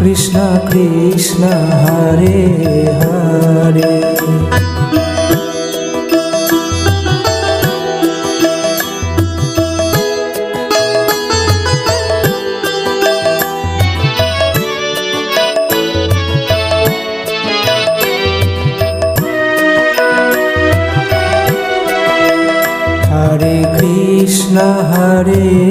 Krishna Krishna Hare Hare. Hare Krishna Hare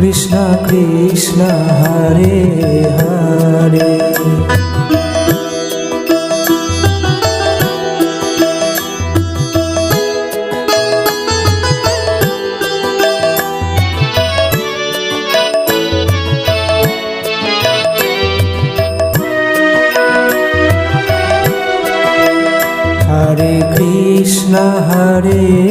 Krishna Krishna Hare Hare. Hare Krishna Hare